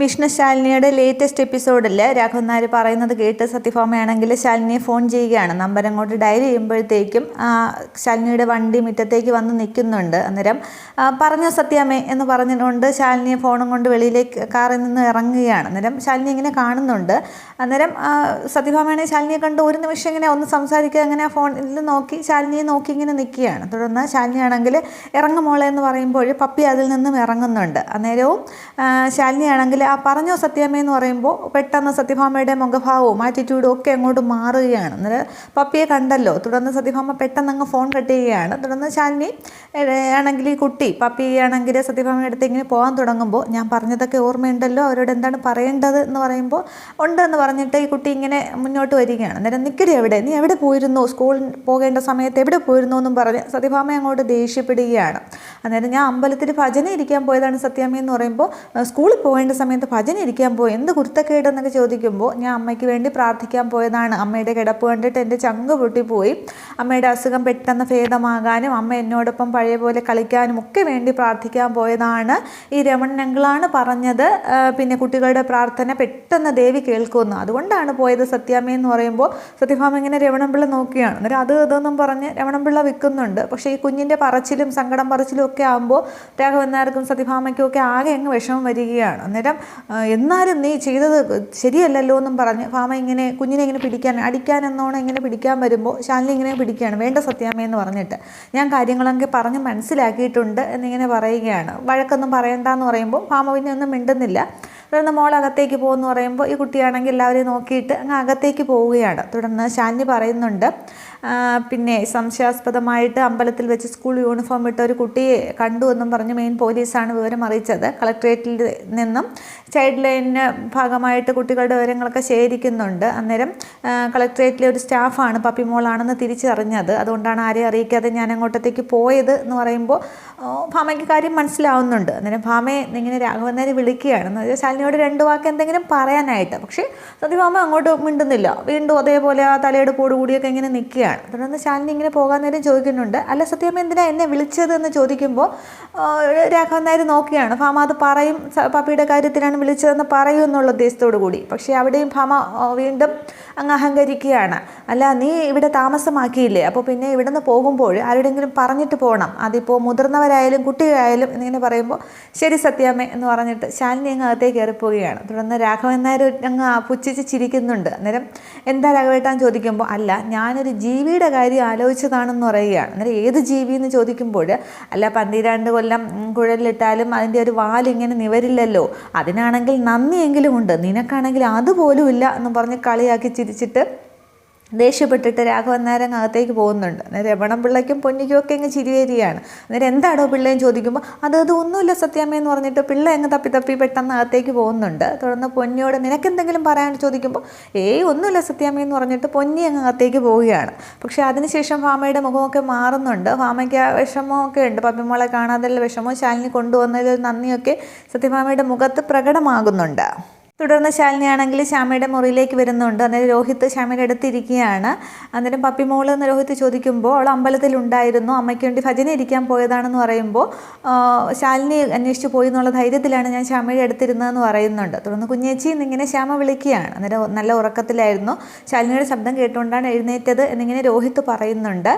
Vishnu ശാലിനിയുടെ latest എപ്പിസോഡിൽ രാഘവൻ നായർ പറയുന്നത് കേട്ട് സത്യഭാമയാണെങ്കിൽ ശാലിനിയെ ഫോൺ ചെയ്യുകയാണ്. നമ്പർ അങ്ങോട്ട് ഡയൽ ചെയ്യുമ്പോഴത്തേക്കും ശാലിനിയുടെ വണ്ടി മുറ്റത്തേക്ക് വന്ന് നിൽക്കുന്നുണ്ട് അന്നേരം പറഞ്ഞ സത്യാമ്മേ എന്ന് പറഞ്ഞുകൊണ്ട് ശാലിനിയെ ഫോണും കൊണ്ട് വെളിയിലേക്ക് കാറിൽ നിന്ന് ഇറങ്ങുകയാണ്. അന്നേരം ശാലിനി ഇങ്ങനെ കാണുന്നുണ്ട്. അന്നേരം സത്യഭാമയാണെങ്കിൽ ശാലിനിയെ കണ്ട് ഒരു നിമിഷം ഇങ്ങനെ ഒന്ന് സംസാരിക്കുക അങ്ങനെ ഫോണിൽ നോക്കി ശാലിനിയെ നോക്കി ഇങ്ങനെ നിൽക്കുകയാണ്. തുടർന്ന് ശാലിനിയാണെങ്കിൽ ഇറങ്ങുമോളെ എന്ന് പറയുമ്പോൾ പപ്പി അതിൽ നിന്നും ഇറങ്ങുന്നുണ്ട്. അന്നേരവും ശാലിനിയാണെങ്കിൽ ആ പറഞ്ഞോ സത്യാമ്മ എന്ന് പറയുമ്പോൾ പെട്ടെന്ന് സത്യഭാമയുടെ മുഖഭാവവും ആറ്റിറ്റ്യൂഡും ഒക്കെ അങ്ങോട്ട് മാറുകയാണ്. എന്നിട്ട് പപ്പിയെ കണ്ടല്ലോ. തുടർന്ന് സത്യഭാമ പെട്ടെന്ന് അങ്ങ് ഫോൺ കട്ട് ചെയ്യുകയാണ്. തുടർന്ന് ശാലിനി ആണെങ്കിൽ ഈ കുട്ടി പപ്പി ആണെങ്കിൽ സത്യഭാമയുടെ അടുത്ത് ഇങ്ങനെ പോകാൻ തുടങ്ങുമ്പോൾ ഞാൻ പറഞ്ഞതൊക്കെ ഓർമ്മയുണ്ടല്ലോ. അവരോട് എന്താണ് പറയേണ്ടത് എന്ന് പറയുമ്പോൾ ഉണ്ടെന്ന് പറഞ്ഞിട്ട് ഈ കുട്ടി ഇങ്ങനെ മുന്നോട്ട് വരികയാണ്. അന്നേരം നിൽക്കടി എവിടെ? നീ എവിടെ പോയിരുന്നു? സ്കൂളിൽ പോകേണ്ട സമയത്ത് എവിടെ പോയിരുന്നു എന്നും പറഞ്ഞ് സത്യഭാമ അങ്ങോട്ട് ദേഷ്യപ്പെടുകയാണ്. അന്നേരം ഞാൻ അമ്പലത്തിൽ ഭജന ഇരിക്കാൻ പോയതാണ് സത്യാമ്മ എന്ന് പറയുമ്പോൾ സ്കൂളിൽ പോകേണ്ട സമയത്ത് ഭജന ഇരിക്കാൻ പോയി എന്ത് കുരുത്തക്കേടെന്നൊക്കെ ചോദിക്കുമ്പോൾ ഞാൻ അമ്മയ്ക്ക് വേണ്ടി പ്രാർത്ഥിക്കാൻ പോയതാണ്. അമ്മയുടെ കിടപ്പ് കണ്ടിട്ട് എന്റെ ചങ്ക് പൊട്ടിപ്പോയി. അമ്മയുടെ അസുഖം പെട്ടെന്ന് ഭേദമാകാനും അമ്മ എന്നോടൊപ്പം പഴയ പോലെ കളിക്കാനും ഒക്കെ വേണ്ടി പ്രാർത്ഥിക്കാൻ പോയതാണ്. ഈ രമണൻ പറഞ്ഞത്. പിന്നെ കുട്ടികളുടെ പ്രാർത്ഥന പെട്ടെന്ന് ദേവി കേൾക്കുമെന്ന്. അതുകൊണ്ടാണ് പോയത് സത്യാമ്മ എന്ന് പറയുമ്പോൾ സത്യഭാമ ഇങ്ങനെ രമണൻപിള്ള നോക്കിയാണ്. അന്നേരം അത് ഇതെന്നും പറഞ്ഞ് രമണൻപിള്ള വിൽക്കുന്നുണ്ട്. പക്ഷേ ഈ കുഞ്ഞിന്റെ പറച്ചിലും സങ്കടം പറച്ചിലും ഒക്കെ ആകുമ്പോൾ രാഘവൻ നായർക്കും സത്യഭാമയ്ക്കും ഒക്കെ ആകെ അങ്ങ് വിഷമം വരികയാണ്. അന്നേരം എന്നാലും നീ ചെയ്തത് ശരിയല്ലല്ലോ എന്നും പറഞ്ഞ് ഭാമ ഇങ്ങനെ കുഞ്ഞിനെ ഇങ്ങനെ പിടിക്കാൻ അടിക്കാൻ എന്നോണം ഇങ്ങനെ പിടിക്കാൻ വരുമ്പോൾ ശാലിനി ഇങ്ങനെ പിടിക്കുകയാണ്. വേണ്ട സത്യാമ്മയെന്ന് പറഞ്ഞിട്ട്. ഞാൻ കാര്യങ്ങളൊക്കെ പറഞ്ഞ് മനസ്സിലാക്കിയിട്ടുണ്ട് എന്നിങ്ങനെ പറയുകയാണ്. വഴക്കൊന്നും പറയണ്ടെന്ന് പറയുമ്പോൾ ഭാമ പിന്നെ ഒന്നും മിണ്ടുന്നില്ല. തുടർന്ന് മോൾ അകത്തേക്ക് പോകുമെന്ന് പറയുമ്പോൾ ഈ കുട്ടിയാണെങ്കിൽ എല്ലാവരെയും നോക്കിയിട്ട് അങ്ങ് അകത്തേക്ക് പോവുകയാണ്. തുടർന്ന് ശാലിനി പറയുന്നുണ്ട് പിന്നെ സംശയാസ്പദമായിട്ട് അമ്പലത്തിൽ വെച്ച് സ്കൂൾ യൂണിഫോം ഇട്ട ഒരു കുട്ടിയെ കണ്ടു എന്നും പറഞ്ഞ് മെയിൻ പോലീസാണ് വിവരം അറിയിച്ചത്. കളക്ട്രേറ്റിൽ നിന്നും ചൈൽഡ് ലൈനിന് ഭാഗമായിട്ട് കുട്ടികളുടെ വിവരങ്ങളൊക്കെ ശേഖരിക്കുന്നുണ്ട്. അന്നേരം കളക്ട്രേറ്റിലെ ഒരു സ്റ്റാഫാണ് പപ്പി മോളാണെന്ന് തിരിച്ചറിഞ്ഞത്. അതുകൊണ്ടാണ് ആരെയും അറിയിക്കാതെ ഞാൻ അങ്ങോട്ടത്തേക്ക് പോയത് എന്ന് പറയുമ്പോൾ ഭാമയ്ക്ക് കാര്യം മനസ്സിലാവുന്നുണ്ട്. അന്നേരം ഭാമയെ ഇങ്ങനെ രാഘവന്നേരെ വിളിക്കുകയാണ്. എന്ന് വെച്ചാൽ ശാലിനിയോട് രണ്ട് വാക്ക് എന്തെങ്കിലും പറയാനായിട്ട്. പക്ഷേ സത്യഭാമ അങ്ങോട്ട് മിണ്ടുന്നില്ല. വീണ്ടും അതേപോലെ ആ തലയെടുപ്പോടുകൂടിയൊക്കെ ഇങ്ങനെ നിൽക്കുകയാണ്. തുടർന്ന് ശാലിനി ഇങ്ങനെ പോകാൻ നേരം ചോദിക്കുന്നുണ്ട് അല്ല സത്യമ്മ എന്തിനാ എന്നെ വിളിച്ചത്? എന്ന് ചോദിക്കുമ്പോൾ രാഘവൻ നായർ നോക്കുകയാണ്. ഭാമ അത് പറയും പപ്പിയുടെ കാര്യത്തിലാണ് വിളിച്ചതെന്ന് പറയൂ എന്നുള്ള ഉദ്ദേശത്തോടു കൂടി. പക്ഷേ അവിടെയും ഭാമ വീണ്ടും അങ്ങ് അഹങ്കരിക്കുകയാണ്. അല്ല നീ ഇവിടെ താമസമാക്കിയില്ലേ? അപ്പോൾ പിന്നെ ഇവിടെ നിന്ന് പോകുമ്പോൾ ആരുടെങ്കിലും പറഞ്ഞിട്ട് പോകണം അതിപ്പോൾ മുതിർന്നവരായാലും കുട്ടികളായാലും എന്നിങ്ങനെ പറയുമ്പോൾ ശരി സത്യാമ്മ എന്ന് പറഞ്ഞിട്ട് ശാലിനി അങ്ങ് അകത്തേക്ക് കയറിപ്പോവുകയാണ്. തുടർന്ന് രാഘവൻ നായർ അങ്ങ് പുച്ഛിച്ച് ചിരിക്കുന്നുണ്ട്. അന്നേരം എന്താ രാഘവേട്ടാൻ ചോദിക്കുമ്പോൾ അല്ല ഞാനൊരു ജീവിയുടെ കാര്യം ആലോചിച്ചതാണെന്ന് പറയുകയാണ്. അന്നേരം ഏത് ജീവി എന്ന് ചോദിക്കുമ്പോൾ അല്ല പന്തിരാണ്ട് കൊല്ലം കുഴലിലിട്ടാലും അതിന്റെ ഒരു വാലിങ്ങനെ നിവരില്ലല്ലോ. അതിനാണെങ്കിൽ നന്ദിയെങ്കിലും ഉണ്ട്. നിനക്കാണെങ്കിൽ അതുപോലും ഇല്ല എന്ന് പറഞ്ഞ് കളിയാക്കി ചിരിച്ചിട്ട് ദേഷ്യപ്പെട്ടിട്ട് രാഘവൻ നേരം അകത്തേക്ക് പോകുന്നുണ്ട്. അന്നേരം രമണം പിള്ളയ്ക്കും പൊന്നിക്കും ഒക്കെ അങ്ങ് ചിരിവേരിയാണ്. അന്നേരം എന്താണോ പിള്ളേയും ചോദിക്കുമ്പോൾ അത് അത് ഒന്നുമില്ല സത്യാമ്മയെന്ന് പറഞ്ഞിട്ട് പിള്ള അങ്ങ് തപ്പി തപ്പി പെട്ടെന്ന് അകത്തേക്ക് പോകുന്നുണ്ട്. തുടർന്ന് പൊന്നിയോട് നിനക്കെന്തെങ്കിലും പറയാൻ ചോദിക്കുമ്പോൾ ഏയ് ഒന്നുമില്ല സത്യാമ്മയെന്ന് പറഞ്ഞിട്ട് പൊന്നി അങ്ങ് അകത്തേക്ക് പോവുകയാണ്. പക്ഷേ അതിനുശേഷം ഭാമയുടെ മുഖമൊക്കെ മാറുന്നുണ്ട്. ഭാമയ്ക്ക് ആ വിഷമമൊക്കെ ഉണ്ട്. പപ്പിമോളെ കാണാതെയുള്ള വിഷമവും ശാലിനി കൊണ്ടുവന്നതിൽ നന്ദിയൊക്കെ സത്യഭാമയുടെ മുഖത്ത് പ്രകടമാകുന്നുണ്ട്. തുടർന്ന് ശാലിനിയാണെങ്കിൽ ശ്യാമയുടെ മുറിയിലേക്ക് വരുന്നുണ്ട്. അന്നേരം രോഹിത് ശ്യാമയുടെ അടുത്തിരിക്കുകയാണ്. അന്നേരം പപ്പിമോൾ എന്ന് രോഹിത് ചോദിക്കുമ്പോൾ അവൾ അമ്പലത്തിൽ ഉണ്ടായിരുന്നു അമ്മയ്ക്ക് വേണ്ടി ഭജന ഇരിക്കാൻ പോയതാണെന്ന് പറയുമ്പോൾ ശാലിനി അന്വേഷിച്ച് പോയി എന്നുള്ള ധൈര്യത്തിലാണ് ഞാൻ ശ്യാമയുടെ അടുത്തിരുന്നതെന്ന് പറയുന്നുണ്ട്. തുടർന്ന് കുഞ്ഞേച്ചി എന്നിങ്ങനെ ശ്യാമ വിളിക്കുകയാണ്. അന്നേരം നല്ല ഉറക്കത്തിലായിരുന്നു. ശാലിനിയുടെ ശബ്ദം കേട്ടുകൊണ്ടാണ് എഴുന്നേറ്റത് എന്നിങ്ങനെ രോഹിത് പറയുന്നുണ്ട്.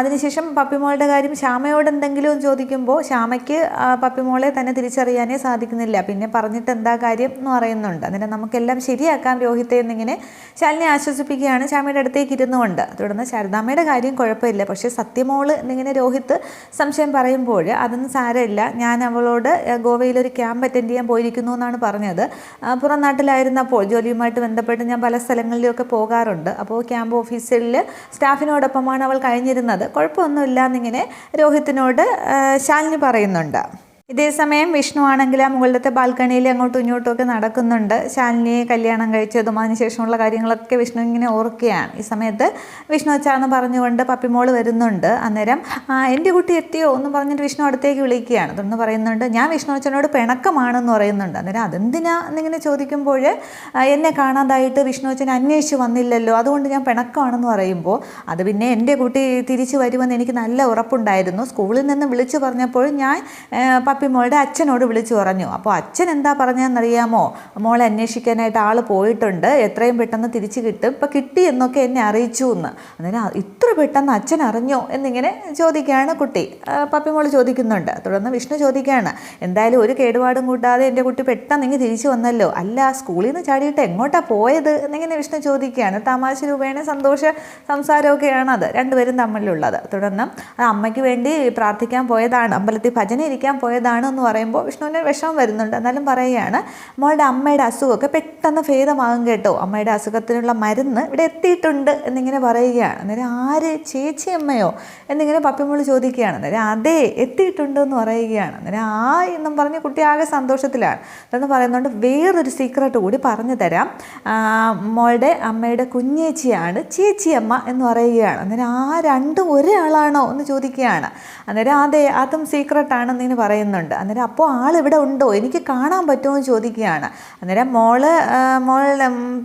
അതിനുശേഷം പപ്പിമോളുടെ കാര്യം ശ്യാമയോട് എന്തെങ്കിലും ചോദിക്കുമ്പോൾ ശ്യാമയ്ക്ക് പപ്പിമോളെ തന്നെ തിരിച്ചറിയാനേ സാധിക്കുന്നില്ല. പിന്നെ പറഞ്ഞിട്ട് എന്താ കാര്യം എന്ന് പറയുന്നുണ്ട്. അന്നേരം നമുക്കെല്ലാം ശരിയാക്കാം രോഹിത്തെ എന്നിങ്ങനെ ശാലിനെ ആശ്വസിപ്പിക്കുകയാണ്. ശ്യാമയുടെ അടുത്തേക്ക് ഇരുന്നുകൊണ്ട്. തുടർന്ന് ശാരദാമ്മയുടെ കാര്യം കുഴപ്പമില്ല. പക്ഷേ സത്യമോൾ എന്നിങ്ങനെ രോഹിത്ത് സംശയം പറയുമ്പോൾ അതൊന്നും സാരമില്ല. ഞാൻ അവളോട് ഗോവയിലൊരു ക്യാമ്പ് അറ്റൻഡ് ചെയ്യാൻ പോയിരിക്കുന്നു എന്നാണ് പറഞ്ഞത്. പുറം നാട്ടിലായിരുന്നപ്പോൾ ജോലിയുമായിട്ട് ബന്ധപ്പെട്ട് ഞാൻ പല സ്ഥലങ്ങളിലൊക്കെ പോകാറുണ്ട്. അപ്പോൾ ക്യാമ്പ് ഓഫീസിൽ സ്റ്റാഫിനോടൊപ്പമാണ് അവൾ കഴിഞ്ഞിരുന്നത്. കുഴപ്പമൊന്നുമില്ല എന്നിങ്ങനെ രോഹിത്തിനോട് ശാലിനി പറയുന്നുണ്ട്. ഇതേസമയം വിഷ്ണു ആണെങ്കിൽ ആ മുകളിലത്തെ ബാൽക്കണിയിൽ അങ്ങോട്ടും ഇങ്ങോട്ടും ഒക്കെ നടക്കുന്നുണ്ട്. ശാലിനിയെ കല്യാണം കഴിച്ചതും അതിനുശേഷമുള്ള കാര്യങ്ങളൊക്കെ വിഷ്ണു ഇങ്ങനെ ഓർക്കുകയാണ്. ഈ സമയത്ത് വിഷ്ണു അച്ചാന്ന് പറഞ്ഞുകൊണ്ട് പപ്പിമോൾ വരുന്നുണ്ട് അന്നേരം എന്റെ കുട്ടി എത്തിയോ? എന്ന് പറഞ്ഞിട്ട് വിഷ്ണു അടുത്തേക്ക് വിളിക്കുകയാണ്. തുടർന്ന് പറയുന്നുണ്ട് ഞാൻ വിഷ്ണു അച്ഛനോട് പിണക്കമാണെന്ന് പറയുന്നുണ്ട്. അന്നേരം അതെന്തിനാ? എന്നിങ്ങനെ ചോദിക്കുമ്പോൾ എന്നെ കാണാതായിട്ട് വിഷ്ണു അച്ഛൻ അന്വേഷിച്ച് വന്നില്ലല്ലോ. അതുകൊണ്ട് ഞാൻ പിണക്കമാണെന്ന് പറയുമ്പോൾ അത് പിന്നെ എന്റെ കുട്ടി തിരിച്ചു വരുമെന്ന് എനിക്ക് നല്ല ഉറപ്പുണ്ടായിരുന്നു. സ്കൂളിൽ നിന്ന് വിളിച്ചു പറഞ്ഞപ്പോൾ ഞാൻ ആ, പപ്പിമോളുടെ അച്ഛനോട് വിളിച്ചു പറഞ്ഞു. അപ്പോൾ അച്ഛൻ എന്താ പറഞ്ഞതെന്നറിയാമോ? മോളെ അന്വേഷിക്കാനായിട്ട് ആൾ പോയിട്ടുണ്ട്. എത്രയും പെട്ടെന്ന് തിരിച്ചു കിട്ടും. ഇപ്പം കിട്ടി എന്നൊക്കെ എന്നെ അറിയിച്ചു എന്ന് അന്നേരം ഇത്ര പെട്ടെന്ന് അച്ഛൻ അറിഞ്ഞോ? എന്നിങ്ങനെ ചോദിക്കുകയാണ് കുട്ടി. പപ്പി പപ്പിമോൾ ചോദിക്കുന്നുണ്ട്. തുടർന്ന് വിഷ്ണു ചോദിക്കുകയാണ്. എന്തായാലും ഒരു കേടുപാടും കൂട്ടാതെ എന്റെ കുട്ടി പെട്ടെന്ന് ഇങ്ങനെ തിരിച്ചു വന്നല്ലോ. അല്ല സ്കൂളിൽ നിന്ന് ചാടിയിട്ട് എങ്ങോട്ടാണ് പോയത്? എന്നിങ്ങനെ വിഷ്ണു ചോദിക്കുകയാണ്. തമാശ രൂപേണ സന്തോഷ സംസാരമൊക്കെയാണ് അത്. രണ്ടുപേരും തമ്മിലുള്ളത്. തുടർന്ന് അമ്മയ്ക്ക് വേണ്ടി പ്രാർത്ഥിക്കാൻ പോയതാണ്. അമ്പലത്തിൽ ഭജന ഇരിക്കാൻ പോയതാണ്. എന്ന് പറയുമ്പോൾ വിഷ്ണുവിന് വിഷമം വരുന്നുണ്ട്. എന്നാലും പറയുകയാണ് മോളുടെ അമ്മയുടെ അസുഖമൊക്കെ പെട്ടെന്ന് ഭേദമാകും കേട്ടോ. അമ്മയുടെ അസുഖത്തിനുള്ള മരുന്ന് ഇവിടെ എത്തിയിട്ടുണ്ട് എന്നിങ്ങനെ പറയുകയാണ്. അന്നേരം ആര്? ചേച്ചി അമ്മയോ? എന്നിങ്ങനെ പപ്പിമോൾ ചോദിക്കുകയാണ്. അന്നേരം അതെ എത്തിയിട്ടുണ്ട് എന്ന് പറയുകയാണ്. അന്നേരം ആ എന്നും പറഞ്ഞ് കുട്ടി ആകെ സന്തോഷത്തിലാണ്. എന്ന് പറയുന്നുണ്ട് വേറൊരു സീക്രട്ട് കൂടി പറഞ്ഞു തരാം. മോളുടെ അമ്മയുടെ കുഞ്ഞേച്ചിയാണ് ചേച്ചിയമ്മ എന്ന് പറയുകയാണ്. അന്നേരം ആ രണ്ടും ഒരാളാണോ എന്ന് ചോദിക്കുകയാണ്. അന്നേരം അതെ അതും സീക്രട്ടാണെന്ന് ഇങ്ങനെ പറയുന്നുണ്ട്. അന്നേരം അപ്പോൾ ആൾ ഇവിടെ ഉണ്ടോ? എനിക്ക് കാണാൻ പറ്റുമോ? എന്ന് ചോദിക്കുകയാണ്. അന്നേരം മോൾ മോൾ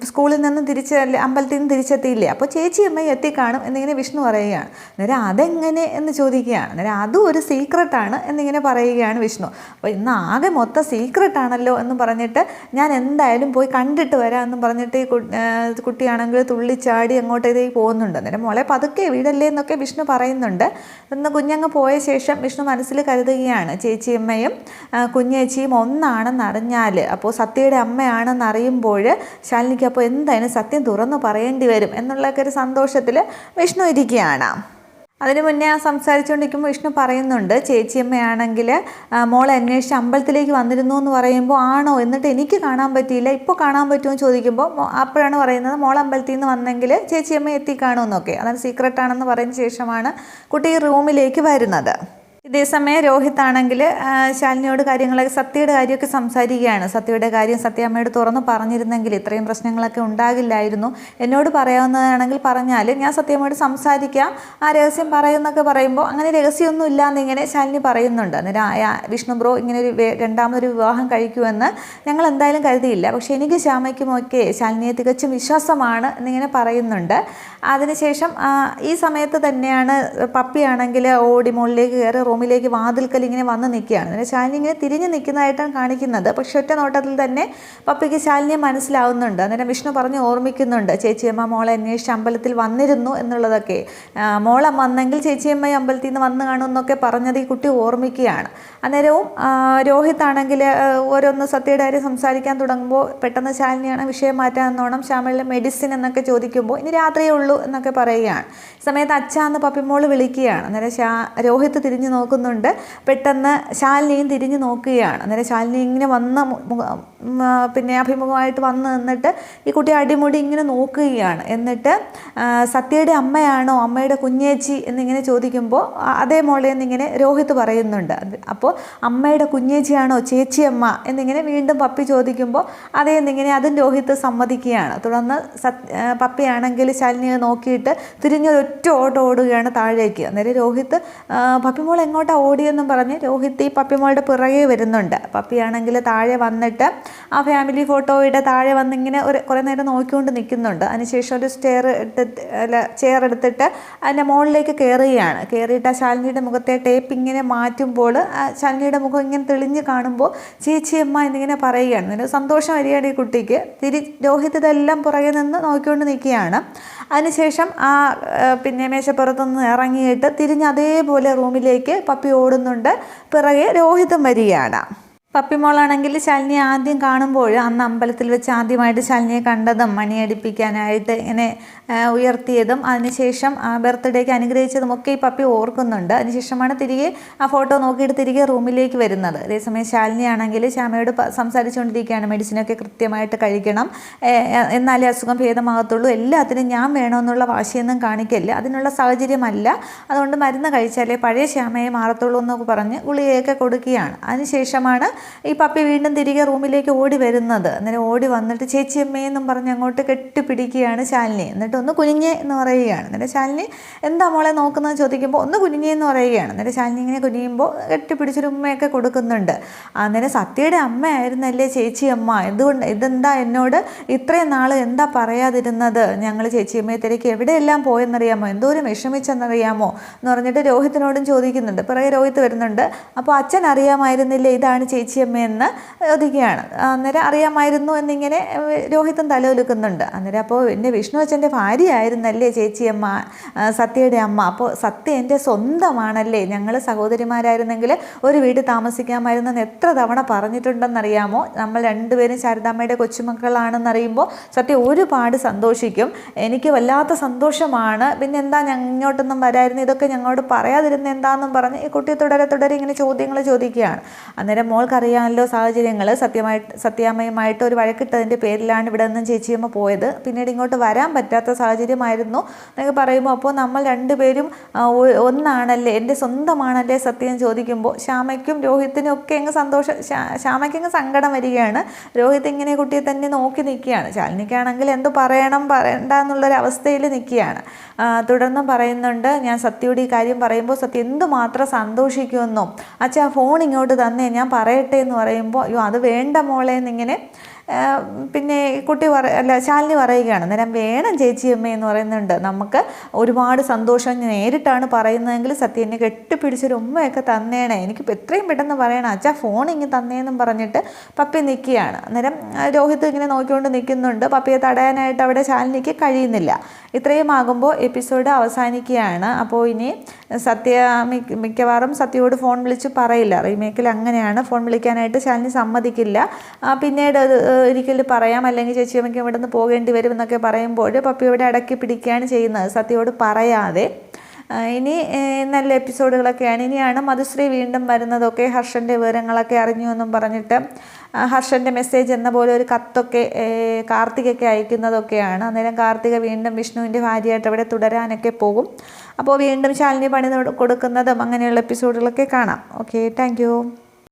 സ്കൂളിൽ നിന്ന് തിരിച്ച് അമ്പലത്തിൽ നിന്ന് തിരിച്ചെത്തിയില്ലേ? അപ്പോൾ ചേച്ചി എത്തി കാണും എന്നിങ്ങനെ വിഷ്ണു പറയുകയാണ്. അന്നേരം അതെങ്ങനെ? എന്ന് ചോദിക്കുകയാണ്. അന്നേരം അതും ഒരു സീക്രട്ടാണ് എന്നിങ്ങനെ പറയുകയാണ് വിഷ്ണു. അപ്പോൾ ഇന്ന് ആകെ മൊത്തം സീക്രട്ടാണല്ലോ എന്ന് പറഞ്ഞിട്ട് ഞാൻ എന്തായാലും പോയി കണ്ടിട്ട് വരാം എന്ന് പറഞ്ഞിട്ട് ഈ കുട്ടിയാണെങ്കിൽ തുള്ളിച്ചാടി അങ്ങോട്ടേക്ക് പോകുന്നുണ്ട്. അന്നേരം മോളെ പതുക്കെ വീടല്ലേ? എന്നൊക്കെ വിഷ്ണു പറയുന്നുണ്ട്. ഇന്ന് കുഞ്ഞങ്ങ് പോയ ശേഷം വിഷ്ണു മനസ്സിൽ കരുതുകയാണ് ചേച്ചിയമ്മയും കുഞ്ഞേച്ചിയും ഒന്നാണെന്ന് അറിഞ്ഞാൽ അപ്പോൾ സത്യയുടെ അമ്മയാണെന്ന് അറിയുമ്പോൾ ശാലിനിക്ക് അപ്പോൾ എന്തായാലും സത്യം തുറന്നു പറയേണ്ടി വരും എന്നുള്ളൊക്കെ ഒരു സന്തോഷത്തിൽ വിഷ്ണു ഇരിക്കുകയാണ്. അതിന് മുന്നേ ആ സംസാരിച്ചുകൊണ്ടിരിക്കുമ്പോൾ വിഷ്ണു പറയുന്നുണ്ട് ചേച്ചിയമ്മയാണെങ്കിൽ മോളെ അന്വേഷിച്ച് അമ്പലത്തിലേക്ക് വന്നിരുന്നു എന്ന് പറയുമ്പോൾ ആണോ? എന്നിട്ട് എനിക്ക് കാണാൻ പറ്റിയില്ല ഇപ്പോൾ കാണാൻ പറ്റുമോ എന്ന് ചോദിക്കുമ്പോൾ അപ്പോഴാണ് പറയുന്നത് മോൾ അമ്പലത്തിൽ നിന്ന് വന്നെങ്കിൽ ചേച്ചിയമ്മ എത്തിക്കാണുമെന്നൊക്കെ അതാണ് സീക്രട്ടാണെന്ന് പറയുന്ന ശേഷമാണ് കുട്ടി റൂമിലേക്ക് വരുന്നത്. ഇതേസമയം രോഹിത് ആണെങ്കിൽ ശാലിനിയോട് കാര്യങ്ങളൊക്കെ സത്യയുടെ കാര്യമൊക്കെ സംസാരിക്കുകയാണ്. സത്യയുടെ കാര്യം സത്യ അമ്മയോട് തുറന്ന് പറഞ്ഞിരുന്നെങ്കിൽ ഇത്രയും പ്രശ്നങ്ങളൊക്കെ ഉണ്ടാകില്ലായിരുന്നു. എന്നോട് പറയാവുന്നതാണെങ്കിൽ പറഞ്ഞാൽ ഞാൻ സത്യമ്മയോട് സംസാരിക്കാം ആ രഹസ്യം പറയുന്നൊക്കെ പറയുമ്പോൾ അങ്ങനെ രഹസ്യമൊന്നും ഇല്ല ഇങ്ങനെ ശാലിനി പറയുന്നുണ്ട്. അന്നേരം വിഷ്ണു ബ്രോ ഇങ്ങനെ ഒരു രണ്ടാമതൊരു വിവാഹം കഴിക്കുമെന്ന് ഞങ്ങൾ എന്തായാലും കരുതിയില്ല. പക്ഷേ എനിക്ക് ശ്യാമയ്ക്കുമൊക്കെ ശാലിനിയെ തികച്ചും വിശ്വാസമാണ് എന്നിങ്ങനെ പറയുന്നുണ്ട്. അതിനുശേഷം ഈ സമയത്ത് തന്നെയാണ് പപ്പിയാണെങ്കിൽ ഓടി മുകളിലേക്ക് കയറി റൂമിലേക്ക് വാതിൽക്കൽ ഇങ്ങനെ വന്ന് നിൽക്കുകയാണ്. അന്നേരം ശാലിനി ഇങ്ങനെ തിരിഞ്ഞ് നിൽക്കുന്നതായിട്ടാണ് കാണിക്കുന്നത്. പക്ഷെ ഒറ്റ നോട്ടത്തിൽ തന്നെ പപ്പയ്ക്ക് ശാലിനിയെ മനസ്സിലാവുന്നുണ്ട്. അന്നേരം വിഷ്ണു പറഞ്ഞ് ഓർമ്മിക്കുന്നുണ്ട്. ചേച്ചിയമ്മ മോളെ അന്വേഷിച്ച് അമ്പലത്തിൽ വന്നിരുന്നു എന്നുള്ളതൊക്കെ. മോളെ വന്നെങ്കിൽ ചേച്ചിയമ്മ അമ്പലത്തിൽ നിന്ന് വന്ന് കാണുമെന്നൊക്കെ പറഞ്ഞത് ഈ കുട്ടി ഓർമ്മിക്കുകയാണ്. അന്നേരവും രോഹിത് ആണെങ്കിൽ ഓരോന്ന് സത്യയുടെ കാര്യം സംസാരിക്കാൻ തുടങ്ങുമ്പോൾ പെട്ടെന്ന് ശാലിനിയാണ് വിഷയം മാറ്റാൻ എന്നോണം ശ്യാമളിലെ മെഡിസിൻ എന്നൊക്കെ ചോദിക്കുമ്പോൾ ഇനി രാത്രിയേ ഉള്ളൂ എന്നൊക്കെ പറയുകയാണ്. സമയത്ത് അച്ഛാന്ന് പപ്പിമോൾ വിളിക്കുകയാണ്. അന്നേരം ശാ രോഹിത്ത് തിരിഞ്ഞു നോക്കുന്നുണ്ട്. പെട്ടെന്ന് ശാലിനിയും തിരിഞ്ഞു നോക്കുകയാണ്. അന്നേരം ശാലിനി ഇങ്ങനെ വന്ന പിന്നെ അഭിമുഖമായിട്ട് വന്ന് നിന്നിട്ട് ഈ കുട്ടി അടിമുടി ഇങ്ങനെ നോക്കുകയാണ്. എന്നിട്ട് സത്യയുടെ അമ്മയാണോ അമ്മയുടെ കുഞ്ഞേച്ചി എന്നിങ്ങനെ ചോദിക്കുമ്പോൾ അതേ മോളെ എന്നിങ്ങനെ രോഹിത്ത് പറയുന്നുണ്ട്. അപ്പോൾ അമ്മയുടെ കുഞ്ഞേച്ചിയാണോ ചേച്ചിയമ്മ എന്നിങ്ങനെ വീണ്ടും പപ്പി ചോദിക്കുമ്പോൾ അതേ എന്നിങ്ങനെ അതും രോഹിത്ത് സമ്മതിക്കുകയാണ്. തുടർന്ന് സത് പപ്പിയാണെങ്കിൽ ശാലിനിയെ നോക്കിയിട്ട് തിരിഞ്ഞൊരൊറ്റ ഓട്ടം ഓടുകയാണ് താഴേക്ക്. അന്നേരം രോഹിത്ത് ആ, പപ്പിമോൾ എങ്ങോട്ടാണ് ഓടിയെന്നും പറഞ്ഞ് രോഹിത്ത് ഈ പപ്പിമോളുടെ പിറകെ വരുന്നുണ്ട്. പപ്പിയാണെങ്കിൽ താഴെ വന്നിട്ട് ആ ഫാമിലി ഫോട്ടോയുടെ താഴെ വന്നിങ്ങനെ ഒരു കുറേ നേരം നോക്കിക്കൊണ്ട് നിൽക്കുന്നുണ്ട്. അതിനുശേഷം ഒരു സ്റ്റെയർ എടുത്ത് അല്ല ചെയർ എടുത്തിട്ട് അതിന്റെ മുകളിലേക്ക് കയറുകയാണ്. കയറിയിട്ട് ആ ശാലിനിയുടെ മുഖത്തെ ടേപ്പ് ഇങ്ങനെ മാറ്റുമ്പോൾ ആ ശാലിനിയുടെ മുഖം ഇങ്ങനെ തെളിഞ്ഞ് കാണുമ്പോൾ ചേച്ചിയമ്മ എന്നിങ്ങനെ പറയുകയാണ്. അതിന് സന്തോഷം വരികയാണ് ഈ കുട്ടിക്ക്. തിരി രോഹിത് ഇതെല്ലാം പുറകെ നിന്ന് നോക്കിക്കൊണ്ട് നിൽക്കുകയാണ്. അതിനുശേഷം ആ, പിന്നെ മേശപ്പുറത്തുനിന്ന് ഇറങ്ങിയിട്ട് തിരിഞ്ഞ് അതേപോലെ റൂമിലേക്ക് പപ്പി ഓടുന്നുണ്ട്. പിറകെ രോഹിതം വരികയാണ്. പപ്പിമോളാണെങ്കിൽ ശാലിനിയെ ആദ്യം കാണുമ്പോൾ അന്ന് അമ്പലത്തിൽ വെച്ച് ആദ്യമായിട്ട് ശാലിനിയെ കണ്ടതും മണിയടിപ്പിക്കാനായിട്ട് ഇങ്ങനെ ഉയർത്തിയതും. അതിനുശേഷം ബർത്ത്ഡേക്ക് അനുഗ്രഹിച്ചതും ഒക്കെ ഈ പപ്പി ഓർക്കുന്നുണ്ട്. അതിനുശേഷമാണ് തിരികെ ആ ഫോട്ടോ നോക്കിയിട്ട് തിരികെ റൂമിലേക്ക് വരുന്നത്. അതേസമയം ശാലിനി ആണെങ്കിൽ ശ്യാമയോട് സംസാരിച്ചുകൊണ്ടിരിക്കുകയാണ്. മെഡിസിനൊക്കെ കൃത്യമായിട്ട് കഴിക്കണം. എന്നാലേ അസുഖം ഭേദമാകത്തുള്ളൂ. എല്ലാത്തിനും ഞാൻ വേണമെന്നുള്ള വാശിയൊന്നും കാണിക്കല്ല. അതിനുള്ള സാഹചര്യമല്ല. അതുകൊണ്ട് മരുന്ന് കഴിച്ചാലേ പഴയ ശ്യാമയെ മാറത്തുള്ളൂ എന്നൊക്കെ പറഞ്ഞ് ഗുളികയൊക്കെ കൊടുക്കുകയാണ്. അതിനുശേഷമാണ് ഈ പപ്പി വീണ്ടും തിരികെ റൂമിലേക്ക് ഓടി വരുന്നത്. അന്നേരം ഓടി വന്നിട്ട് ചേച്ചിയമ്മയെന്നും പറഞ്ഞ് അങ്ങോട്ട് കെട്ടിപ്പിടിക്കുകയാണ് ശാലിനി. എന്നിട്ട് ഒന്ന് കുഞ്ഞെ എന്ന് പറയുകയാണ്. എന്നിട്ട് ശാലിനി എന്താ മോളെ നോക്കുന്നത് ചോദിക്കുമ്പോൾ ഒന്ന് കുഞ്ഞെ എന്ന് പറയുകയാണ്. എന്നിട്ട് ശാലിനി ഇങ്ങനെ കുനിയുമ്പോൾ കെട്ടിപ്പിടിച്ചൊരു ഉമ്മയൊക്കെ കൊടുക്കുന്നുണ്ട്. അന്നേരം സത്യയുടെ അമ്മയായിരുന്നല്ലേ ചേച്ചിയമ്മ എന്തുകൊണ്ട് ഇതെന്താ എന്നോട് ഇത്രയും നാൾ എന്താ പറയാതിരുന്നത്? ഞങ്ങൾ ചേച്ചിയമ്മയെ തിരക്കി എവിടെയെല്ലാം പോയെന്നറിയാമോ? എന്തോരം വിഷമിച്ചെന്നറിയാമോ? എന്ന് പറഞ്ഞിട്ട് രോഹിത്തിനോടും ചോദിക്കുന്നുണ്ട്. പിറകെ രോഹിത്ത് വരുന്നുണ്ട്. അപ്പോൾ അച്ഛൻ അറിയാമായിരുന്നില്ലേ? ഇതാണ് ചേച്ചിയമ്മയെന്ന് ചോദിക്കുകയാണ്. അന്നേരം അറിയാമായിരുന്നു എന്നിങ്ങനെ രോഹിതം തലോലുക്കുന്നുണ്ട് അന്നേരം അപ്പോൾ എന്റെ വിഷ്ണു അച്ഛന്റെ ഭാര്യയായിരുന്നല്ലേ ചേച്ചിയമ്മ? സത്യയുടെ അമ്മ. അപ്പോൾ സത്യ എന്റെ സ്വന്തമാണല്ലേ? ഞങ്ങൾ സഹോദരിമാരായിരുന്നെങ്കിൽ ഒരു വീട് താമസിക്കാമായിരുന്നെന്ന് എത്ര തവണ പറഞ്ഞിട്ടുണ്ടെന്നറിയാമോ? നമ്മൾ രണ്ടുപേരും ശാരദാമ്മയുടെ കൊച്ചുമക്കളാണെന്നറിയുമ്പോൾ സത്യ ഒരുപാട് സന്തോഷിക്കും. എനിക്ക് വല്ലാത്ത സന്തോഷമാണ്. പിന്നെ എന്താ ഞങ്ങോട്ടൊന്നും വരായിരുന്നു ഇതൊക്കെ ഞങ്ങളോട് പറയാതിരുന്ന എന്താണെന്നും പറഞ്ഞ് ഈ കുട്ടി തുടരെ തുടരെ ഇങ്ങനെ ചോദ്യങ്ങൾ ചോദിക്കുകയാണ്. അന്നേരം മോൾക്കറിയാമല്ലോ സാഹചര്യങ്ങൾ സത്യമായി സത്യാമ്മയുമായിട്ട് ഒരു വഴക്കിട്ടതിന്റെ പേരിലാണ് ഇവിടെ നിന്നും ചേച്ചിയമ്മ പോയത്. പിന്നീട് ഇങ്ങോട്ട് വരാൻ പറ്റാത്ത സാഹചര്യമായിരുന്നു എന്നൊക്കെ പറയുമ്പോൾ അപ്പോൾ നമ്മൾ രണ്ടുപേരും ഒന്നാണല്ലേ എന്റെ സ്വന്തമാണല്ലേ സത്യം ചോദിക്കുമ്പോൾ ശ്യാമയ്ക്കും രോഹിത്തിനും ഒക്കെ അങ്ങ് സന്തോഷം ശ്യാ- ശ്യാമയ്ക്ക് അങ്ങ് സങ്കടം വരികയാണ്. രോഹിത് ഇങ്ങനെ കുട്ടിയെ തന്നെ നോക്കി നിൽക്കുകയാണ്. ശാലിനിക്കാണെങ്കിൽ എന്ത് പറയണം പറയണ്ട എന്നുള്ളൊരു അവസ്ഥയിൽ നിൽക്കുകയാണ്. തുടർന്നും പറയുന്നുണ്ട് ഞാൻ സത്യയുടെ ഈ കാര്യം പറയുമ്പോൾ സത്യം എന്തുമാത്രം സന്തോഷിക്കുമെന്നും. അച്ഛാ ഫോൺ ഇങ്ങോട്ട് തന്നെ ഞാൻ പറയട്ടെ എന്ന് പറയുമ്പോൾ അയ്യോ അത് വേണ്ട മോളെ എന്നിങ്ങനെ പിന്നെ കുട്ടി പറ അല്ല ശാലിനി പറയുകയാണ് നേരം വേണം ചേച്ചിയമ്മ എന്ന് പറയുന്നുണ്ട്. നമുക്ക് ഒരുപാട് സന്തോഷം നേരിട്ടാണ് പറയുന്നതെങ്കിൽ സത്യം എന്നെ കെട്ടിപ്പിടിച്ചൊരു ഉമ്മയൊക്കെ തന്നേണേ എനിക്ക് എത്രയും പെട്ടെന്ന് പറയണം അച്ഛാ ഫോൺ ഇങ്ങനെ തന്നേന്നും പറഞ്ഞിട്ട് പപ്പി നിൽക്കുകയാണ് അന്നേരം രോഹിത് ഇങ്ങനെ നോക്കിക്കൊണ്ട് നിൽക്കുന്നുണ്ട്. പപ്പിയെ തടയാനായിട്ട് അവിടെ ശാലിനിക്ക് കഴിയുന്നില്ല. ഇത്രയും ആകുമ്പോൾ എപ്പിസോഡ് അവസാനിക്കുകയാണ്. അപ്പോൾ ഇനി സത്യ മിക്കവാറും സത്യയോട് ഫോൺ വിളിച്ച് പറയില്ല. റീമേക്കിൽ അങ്ങനെയാണ് ഫോൺ വിളിക്കാനായിട്ട് ശാലിനി സമ്മതിക്കില്ല. പിന്നീട് ഒരിക്കൽ പറയാം. അല്ലെങ്കിൽ ചേച്ചി അമ്മയ്ക്ക് ഇവിടെ നിന്ന് പോകേണ്ടി വരും എന്നൊക്കെ പറയുമ്പോൾ പപ്പി ഇവിടെ അടക്കി പിടിക്കുകയാണ് ചെയ്യുന്നത്. സത്യയോട് പറയാതെ. ഇനി നല്ല എപ്പിസോഡുകളൊക്കെയാണ്. ഇനിയാണ് മധുശ്രീ വീണ്ടും വരുന്നതൊക്കെ. ഹർഷന്റെ വിവരങ്ങളൊക്കെ അറിഞ്ഞു എന്നും പറഞ്ഞിട്ട് ഹർഷന്റെ മെസ്സേജ് എന്ന പോലെ ഒരു കത്തൊക്കെ കാർത്തികൊക്കെ അയക്കുന്നതൊക്കെയാണ്. അന്നേരം കാർത്തിക വീണ്ടും വിഷ്ണുവിന്റെ ഭാര്യയായിട്ട് അവിടെ തുടരാനൊക്കെ പോകും. അപ്പോൾ വീണ്ടും ശാലിനി പണി കൊടുക്കുന്നതും അങ്ങനെയുള്ള എപ്പിസോഡുകളൊക്കെ കാണാം. Okay thank